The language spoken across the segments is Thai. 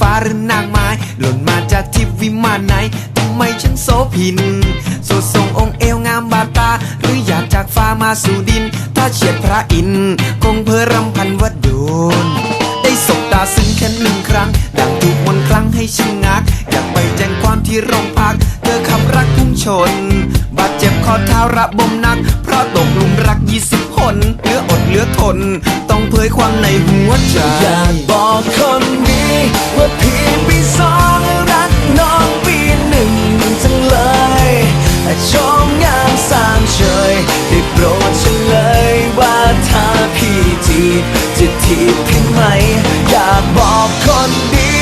ฟ้าหรือนางไม้หล่นมาจากทิพวิมานไหนทำไมฉันโสพินสุดทรงองค์เอวงามบาดตา หรืออยากจากฟ้ามาสู่ดิน ถ้าเฉียดพระอินทร์คงเพอรำพันวัดโดน ได้สบตาซึ้งแค่หนึ่งครั้ง ดังถูกมนครั้งให้ชะงัก อยากไปแจ้งความที่โรงพัก เธอคำรักพุ่งชน บาดเจ็บข้อเท้าระบมหนัก เพราะตกหลุมรักยี่สิบคนเหลืออดเหลือทน ต้องเผยความในหัวใจอยากบอกคนดี ว่าพี่ปีสองรักน้องปีหนึ่งจังเลยชมงามสามเฉยได้โปรดฉันเลยว่าถ้าพี่จีบจะทีบพี่ไหม อยากบอกคนดี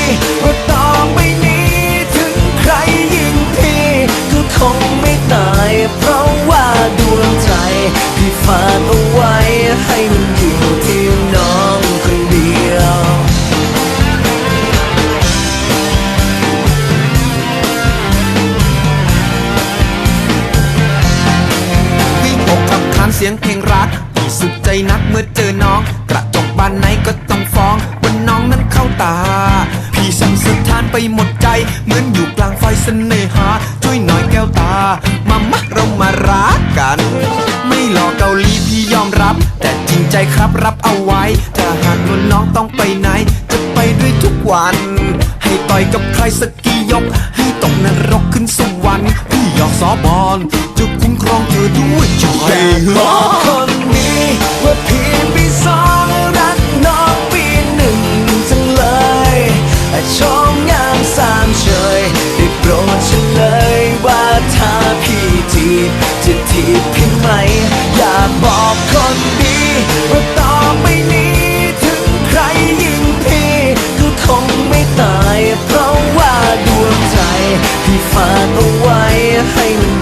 ว่าต่อไปนี้ ถึงใครยิงพี่ก็คงไม่ตาย เพราะว่าดวงใจพี่ฝากเอาไว้ สียงเพลงรักพี่สุดใจนักเมื่อเจอน้อง กระจกบานไหนก็ต้องฟ้องว่าน้องนั้นเข้าตา พี่สั่งสถานไปหมดใจ เหมือนอยู่กลางไฟเสน่หา ช่วยหน่อยแก้วตา มามักเรามารักกัน ไม่หลอกเกาหลีพี่ยอมรับ แต่จริงใจครับรับเอาไว้ ถ้าหากว่าน้องต้องไปไหน จะไปด้วยทุกวัน ให้ต่อยกับใครสักกี่ยก ให้ตกนรกขึ้นสวรรค์พี่ยากสอบอล องเธอด้วยใจบอกคนนี้ว่าพี่ปีสองรักน้องปีหนึ่งจังเลยชมงามสามเฉยได้โปรดฉันเลยว่าถ้าพี่จีบจะทีบพี่ไหม อยากบอกคนดีว่าต่อไปนี้ถึงใครยิงพี่ก็คงไม่ตาย เพราะว่าดวงใจพี่ฝากเอาไว้ให้มัน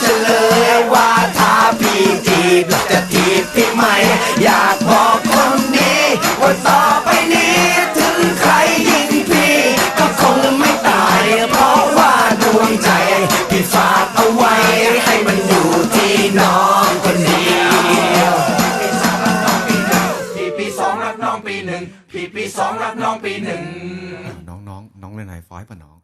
เฉลยว่าถ้าพี่จีบจะทีบพี่ไหม อยากบอกคนดีว่าต่อไปนี้ ถึงใครยิงพี่ ก็คงไม่ตาย เพราะว่าดวงใจ พี่ฝากเอาไว้ ให้มันอยู่ที่น้องคนเดียวพี่ปีสองรักน้องปีหนึ่งพี่ปีสองรักน้องปีหนึ่งน้องน้องน้องเล่นไฮไฟว์ป่ะน้อง